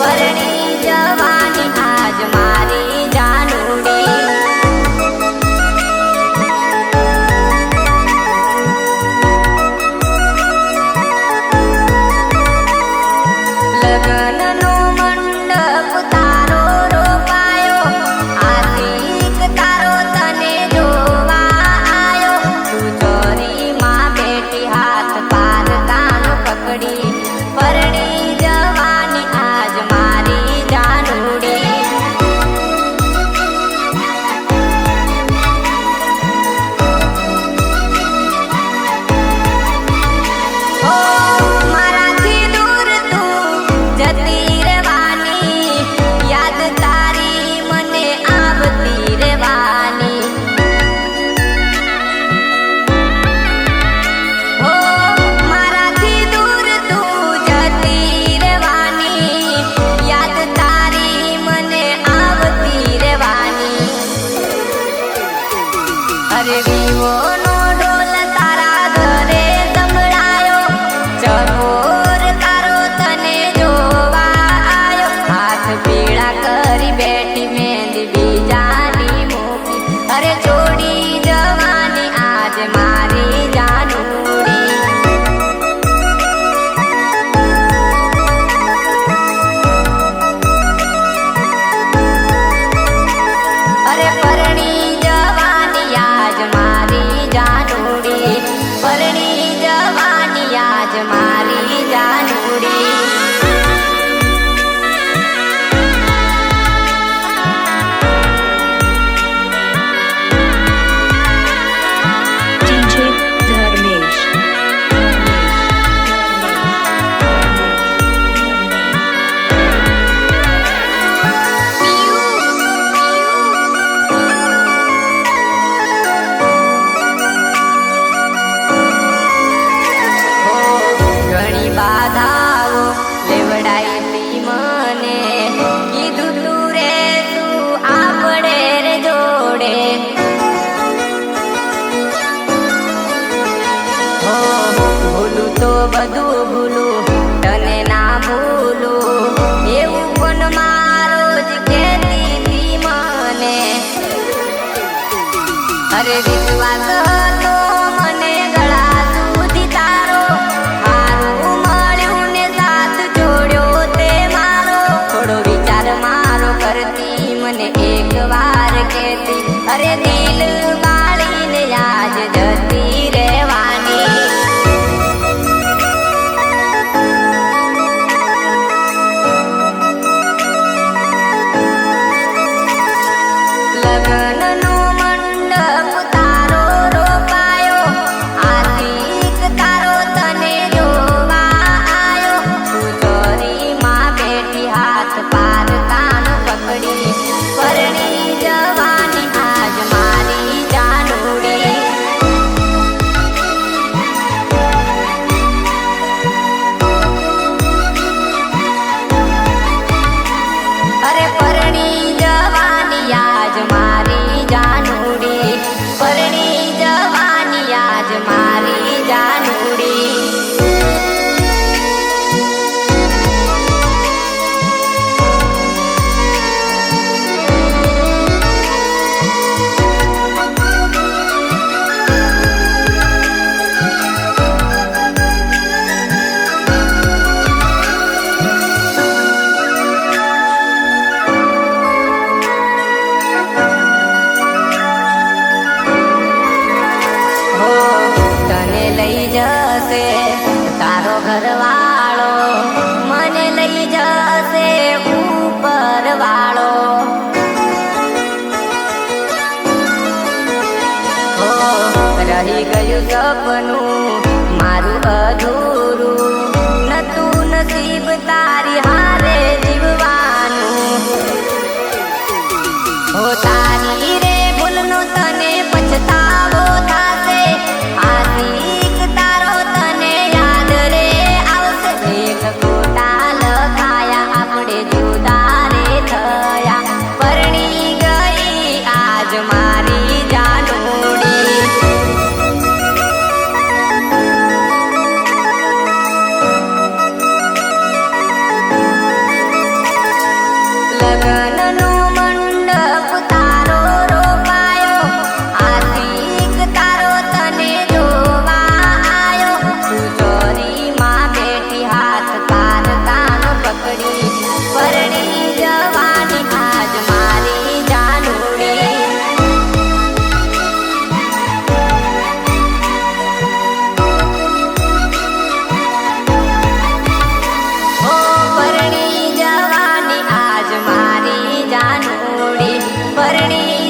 वरणी जवा at least બધું ભૂલું, તને ના ભૂલો. એવું પણ મારો જ કહેતી હતી મને. અરે વિશ્વાસ હતો મને ગળા તારો. મારું મળ્યું ને સાથ જોડ્યો તે મારો. થોડો વિચાર મારો કરતી, મને એક વાર કહેતી, અરે દિલ રહી ગયું સપનું. મારું અધૂરું தாரணியே